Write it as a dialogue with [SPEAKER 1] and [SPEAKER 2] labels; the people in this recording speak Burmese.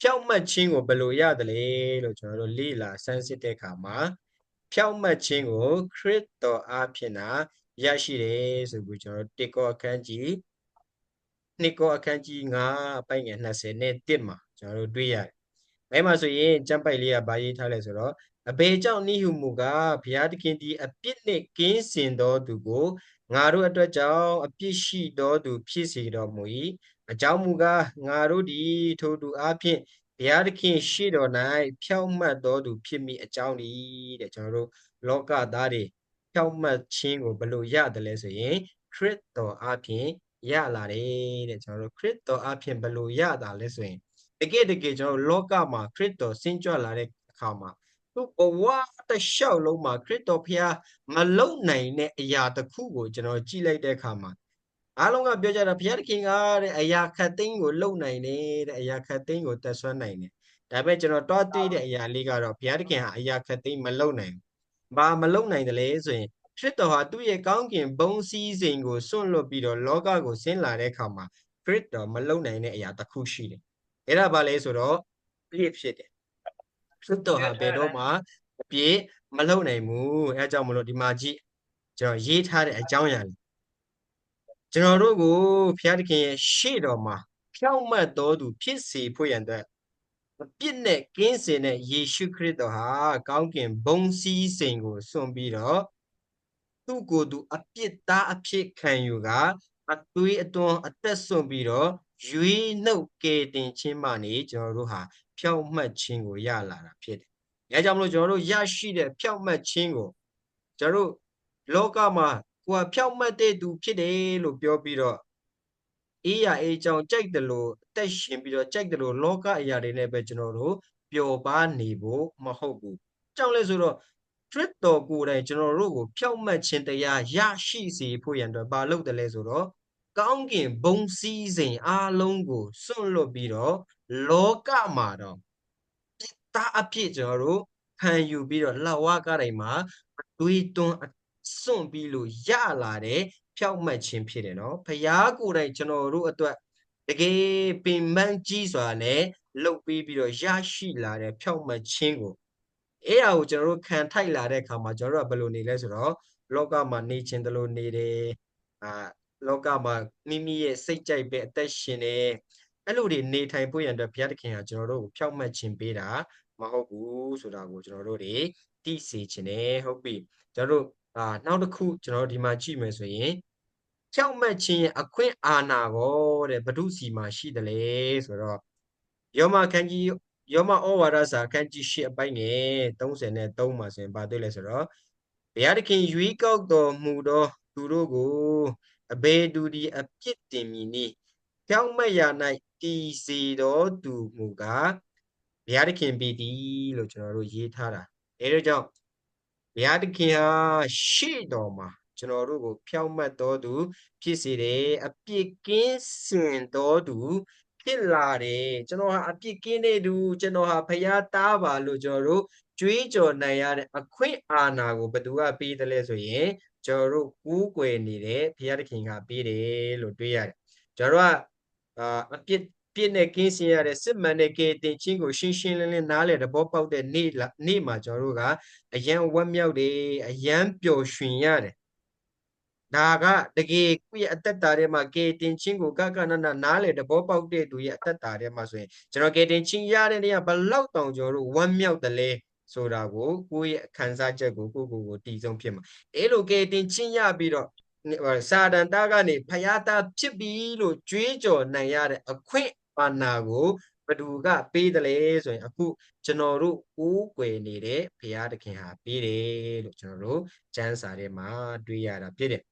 [SPEAKER 1] ဖြောက်မှတ်ခြင်းကိုဘယ်လိုရတယ်လဲလို့ကျွန်တော်တို့လေ့လာဆန်းစစ်တဲ့အခါမှာဖြောက်မှတ်ခြင်းကိုခရစ်တော်အားဖြင့်သာရရှိတယ်ဆိုပြီးကျွန်တော်တို့တေကောအခန်းကြီးနှစ်ကောအခန်းကြီး9အပိုင်ငယ်20နဲ့1မှာကျွန်တော်တို့တွေ့ရတယ်။အဲမှာဆိုရင်ကျမ်းပိုက်လေးကဗာရေးထားလဲဆိုတော့အဘေကြောင့်နိဟုမူကဘုရားသခင်ဒီအပြစ်နှင့်ကင်းစင်တော်သူကို ငါတို့အတွက်ကြောင့်အပြစ်ရှိတော်သူ ဖြစ်စေတော်မူ၏အကြောင်းမူကားငါတို့ဒီထိုသူအားဖြင့်ဘုရားသခင်ရှေ့တော်၌ဖြောက်မှတ်တော်သူ ဖြစ်မိအကြောင်းဒီတဲ့ကျွန်တော်တို့လောကသားတွေဖြောက်မှတ်ခြင်းကိုဘယ်လိုရတယ်လဲဆိုရင် ခရစ်တော်အားဖြင့်ရလာတယ်တဲ့ကျွန်တော်တို့ခရစ်တော်အားဖြင့်ဘယ်လိုရတာလဲဆိုရင်တကယ်တကယ်ကျွန်တော်လောကမှာခရစ်တော်ဆင်းကြွလာတဲ့အခါမှာ သူ့ဘဝတစ်လျှောက်လုံးမှာခရစ်တော်ဖျားမလုံနိုင်တဲ့အရာတစ်ခုကိုကျွန်တော်ကြည့်လိုက်တဲ့အခါမှာအားလုံးကပြောကြတာဘုရားသခင်ကတဲ့အရာခတ်သိမ်းကိုလုံနိုင်တယ်တဲ့အရာခတ်သိမ်းကိုတက်ဆွမ်းနိုင်တယ်ဒါပေမဲ့ကျွန်တော်တွားတွေ့တဲ့အရာလေးကတော့ဘုရားသခင်ဟာအရာခတ်သိမ်းမလုံနိုင်ဘူးဘာမလုံနိုင်တယ်လဲဆိုရင်ခရစ်တော်ဟာသူ့ရဲ့ကောင်းကင်ဘုံစည်းစိမ်ကိုစွန့်လွတ်ပြီးတော့လောကကိုဆင်းလာတဲ့အခါမှာခရစ်တော်မလုံနိုင်တဲ့အရာတစ်ခုရှိတယ်အဲ့ဒါဘာလဲဆိုတော့ပြည့်ဖြစ်တယ် ခရစ်တော်ဟာဘယ်တော့မှအပြည့်မလုံနိုင်ဘူးအဲအကြောင်းမလို့ဒီမှာကြည့်ကျွန်တော်ရေးထားတဲ့အကြောင်းအရာလေးကျွန်တော်တို့ကိုဘုရားသခင်ရဲ့ရှေ့တော်မှာဖြောင့်မတ်တော်သူဖြစ်စေဖို့ရန်အတွက်အပြစ်နဲ့ကင်းစင်တဲ့ယေရှုခရစ်တော်ဟာကောင်းကင်ဘုံစည်းစိမ်ကိုစွန့်ပြီးတော့သူ့ကိုယ်သူအပြစ်သားအဖြစ်ခံယူကအသွေးအသွန်းအသက်စွန့်ပြီးတော့ရွေးနှုတ်ကယ်တင်ခြင်းမှနေကျွန်တော်တို့ဟာ ဖြောင့်မတ်ခြင်းကိုရလာတာဖြစ်တယ်။အဲကြောင့်မလို့ကျွန်တော်တို့ရရှိတဲ့ဖြောင့်မတ်ခြင်းကိုကျွန်တော်တို့လောကမှာကိုယ်ကဖြောင့်မတ်တဲ့သူဖြစ်တယ်လို့ပြောပြီးတော့အေးရအေးချောင်းကြိုက်တယ်လို့အသက်ရှင်ပြီးတော့ကြိုက်တယ်လို့လောကအရာတွေနဲ့ပဲကျွန်တော်တို့ပျော်ပါနေဖို့မဟုတ်ဘူး။ကြောင့်လဲဆိုတော့ခရစ်တော်ကိုယ်တိုင်ကျွန်တော်တို့ကိုဖြောင့်မတ်ခြင်းတရားရရှိစေဖို့ရန်အတွက်ဘာလုပ်တယ်လဲဆိုတော့ ကောင်းကင်ဘုံစည်းစိမ်အားလုံးကိုစွန့်လွတ်ပြီးတော့လောကမှာတော့ပြစ်သားအဖြစ်ကျွန်တော်တို့ခံယူပြီးတော့လှဝကတိုင်းမှာတွေးတွန်းစွန့်ပြီးလို့ရလာတဲ့ဖြောက်မှတ်ခြင်းဖြစ်တယ်နော်ဖျားကိုယ်တိုင်ကျွန်တော်တို့အတွက်တကယ်ပင်ပန်းကြီးစွာနဲ့လှုပ်ပြီးပြီးတော့ရရှိလာတဲ့ဖြောက်မှတ်ခြင်းကိုအဲ့အရာကိုကျွန်တော်တို့ခံထိုက်လာတဲ့အခါမှာကျွန်တော်တို့ကဘယ်လိုနေလဲဆိုတော့လောကမှာနေခြင်းတလို့နေတယ်အာ လောကမှာမိမိရဲ့စိတ်ကြိုက်ပဲအသက်ရှင်နေအဲ့လိုတွေနေထိုင်ဖို့ရန်အတွက်ဘုရားသခင်ကကျွန်တော်တို့ကိုဖြောက်မှတ်ခြင်းပေးတာမဟုတ်ဘူးဆိုတာကိုကျွန်တော်တို့တွေသိစေခြင်းနဲ့ဟုတ်ပြီကျွန်တော်တို့အာနောက်တစ်ခုကျွန်တော်ဒီမှာကြည့်မယ်ဆိုရင်ဖြောက်မှတ်ခြင်းရဲ့အခွင့်အာဏာကိုတဲ့ဘု து စီမှာရှိတယ်လေဆိုတော့ယောမခန်းကြီးယောမဩဝါဒစာခန်းကြီး၈အပိုင်းငယ်33မှာဆိုရင်ဗာတွေ့လဲဆိုတော့ဘုရားသခင်ရွေးကောက်တော်မူသောသူတို့ကို အဘေဒူဒီအပြစ်တင်မည်နိဖြောင့်မတ်ရာ၌တည်စီတော်သူမူကားဘုရားသခင်ပြီတည်လို့ကျွန်တော်တို့ရေးထားတာအဲဒါကြောင့်ဘုရားသခင်ဟာရှေ့တော်မှာကျွန်တော်တို့ကိုဖြောင့်မတ်တော်သူ ဖြစ်စေတယ်အပြစ်ကင်းစင်တော်သူ ဖြစ်လာတယ်ကျွန်တော်ဟာအပြစ်ကင်းတဲ့သူကျွန်တော်ဟာဖရာသားပါလို့ကျွန်တော်တို့ကြွေးကြော်နိုင်ရတဲ့အခွင့်အာဏာကိုဘယ်သူကပေးတယ်လဲဆိုရင်ကျွန်တော်တို့ကူးကွယ်နေတဲ့ဘုရားသခင်ကပေးတယ်လို့တွေ့ရတယ်ကျွန်တော်တို့ကအာအပြစ်ပြစ်နဲ့ကင်းစင်ရတဲ့စစ်မှန်တဲ့ကေတင်ချင်းကိုရှင်းရှင်းလင်းလင်းနားလည်သဘောပေါက်တဲ့နေ့နေ့မှာကျွန်တော်တို့ကအယံဝတ်မြောက်တယ်အယံပျော်ရွှင်ရတယ် ဒါကတကယ်ကိုယ့်ရဲ့အသက်တာထဲမှာကေတင်ချင်းကိုကကနနနားလေတဘောပေါက်တဲ့သူရဲ့အသက်တာထဲမှာဆိုရင်ကျွန်တော်ကေတင်ချင်းရတဲ့နေရာဘလောက်တောင်ကျွန်တော်တို့ဝမ်းမြောက်တယ်လဲဆိုတာကိုကိုယ့်ရဲ့ခံစားချက်ကိုကိုယ့်ကိုယ်ကိုတည်ဆုံးဖြစ်မှာအဲ့လိုကေတင်ချင်းရပြီးတော့စာဒန်တာကနေဖယားသားဖြစ်ပြီလို့ကြွေးကြော်နိုင်ရတဲ့အခွင့်အာဏာကိုဘသူကပေးတယ်လဲဆိုရင်အခုကျွန်တော်တို့ကိုးကွယ်နေတဲ့ဘုရားသခင်ဟာပေးတယ်လို့ကျွန်တော်တို့ကျမ်းစာထဲမှာတွေ့ရတာဖြစ်တယ်